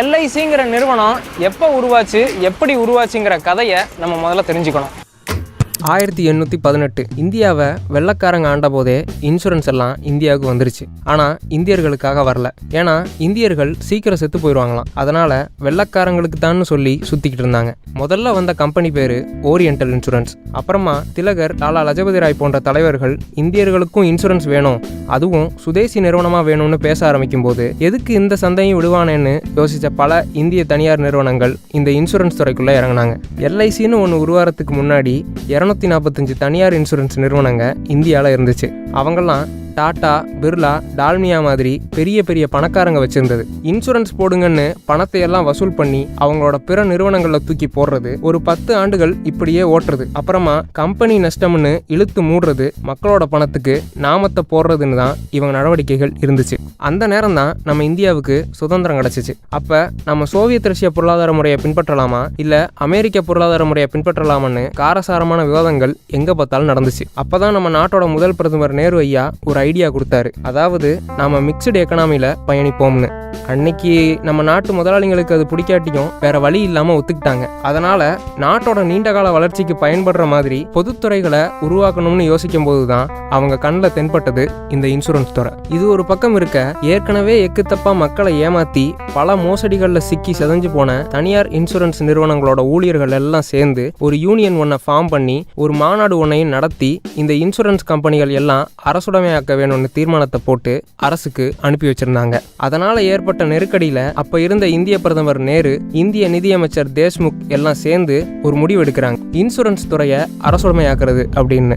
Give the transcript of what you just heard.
எல்ஐசிங்கிற நிறுவனம் எப்போ உருவாச்சு எப்படி உருவாச்சுங்கிற கதையை நம்ம முதல்ல தெரிஞ்சுக்கணும். ஆயிரத்தி எண்ணூற்றி பதினெட்டு இந்தியாவை வெள்ளக்காரங்க ஆண்ட போதே இன்சூரன்ஸ் எல்லாம் இந்தியாவுக்கு வந்துருச்சு. ஆனால் இந்தியர்களுக்காக வரல. ஏன்னா இந்தியர்கள் சீக்கிரம் செத்து போயிடுவாங்களாம் அதனால் வெள்ளக்காரங்களுக்கு தான் சொல்லி சுற்றிக்கிட்டு இருந்தாங்க. முதல்ல வந்த கம்பெனி பேர் ஓரியண்டல் இன்சூரன்ஸ் அப்புறமா திலகர் லாலா லஜபதி ராய் போன்ற தலைவர்கள் இந்தியர்களுக்கும் இன்சூரன்ஸ் வேணும். அதுவும் சுதேசி நிறுவனமாக வேணும்னு பேச ஆரம்பிக்கும் போது எதுக்கு இந்த சந்தையும் விடுவானேன்னு யோசித்த பல இந்திய தனியார் நிறுவனங்கள் இந்த இன்சூரன்ஸ் துறைக்குள்ளே இறங்குனாங்க. எல்ஐசின்னு ஒன்று உருவாரத்துக்கு முன்னாடி இரநூத்தி நாற்பத்தஞ்சு தனியார் இன்சூரன்ஸ் நிறுவனங்க இந்தியாவில் இருந்துச்சு. அவங்கெல்லாம் டாட்டா பிர்லா டால்மியா மாதிரி பெரிய பெரிய பணக்காரங்க வச்சிருந்தது. இன்சூரன்ஸ் போடுங்கன்னு பணத்தை எல்லாம் வசூல் பண்ணி அவங்களோட பிற நிறுவனங்களில் தூக்கி போடுறது. ஒரு பத்து ஆண்டுகள் இப்படியே ஓட்டுறது. அப்புறமா கம்பெனி நஷ்டம்னு இழுத்து மூடுறது. மக்களோட பணத்துக்கு நாமத்தை போடுறதுன்னு தான் இவங்க நடவடிக்கைகள் இருந்துச்சு. அந்த நேரம் தான் நம்ம இந்தியாவுக்கு சுதந்திரம் கிடைச்சிச்சு. அப்போ நம்ம சோவியத் ரஷ்ய பொருளாதார முறையை பின்பற்றலாமா? இல்லை அமெரிக்க பொருளாதார முறையை பின்பற்றலாமான்னு காரசாரமான விவாதங்கள் எங்கே பார்த்தாலும் நடந்துச்சு. அப்போ தான் நம்ம நாட்டோட முதல் பிரதமர் நேரு ஐயா ஒரு ஐடியா கொடுத்தாரு. அதாவது நாம் மிக்சடு எக்கனாமியில் பயணிப்போம்னு. அன்னைக்கு நம்ம நாட்டு முதலாளிங்களுக்கு அது பிடிக்காட்டியும் வேற வழி இல்லாமல் ஒத்துக்கிட்டாங்க. அதனால நாட்டோட நீண்டகால வளர்ச்சிக்கு பயன்படுற மாதிரி பொதுத்துறைகளை உருவாக்கணும்னு யோசிக்கும் போது தான் அவங்க கண்ணில் தென்பட்டது இந்த இன்சூரன்ஸ் துறை. இது ஒரு பக்கம் இருக்க ஏற்கனவே எக்குத்தப்பா மக்களை ஏமாத்தி பல மோசடிகளில் சிக்கி செதஞ்சு போன தனியார் இன்சூரன்ஸ் நிறுவனங்களோட ஊழியர்கள் எல்லாம் சேர்ந்து ஒரு யூனியன் ஒன்றை ஃபார்ம் பண்ணி ஒரு மாநாடு ஒன்றையும் நடத்தி இந்த இன்சூரன்ஸ் கம்பெனிகள் எல்லாம் அரசுடைமையாக்க வேணும்னு தீர்மானத்தை போட்டு அரசுக்கு அனுப்பி வச்சிருந்தாங்க. அதனால ஏற்பட்ட நெருக்கடியில அப்ப இருந்த இந்திய பிரதமர் நேரு இந்திய நிதியமைச்சர் தேஷ்முக் எல்லாம் சேர்ந்து ஒரு முடிவு எடுக்கிறாங்க. இன்சூரன்ஸ் துறையை அரசுடைமையாக்குறது அப்படின்னு.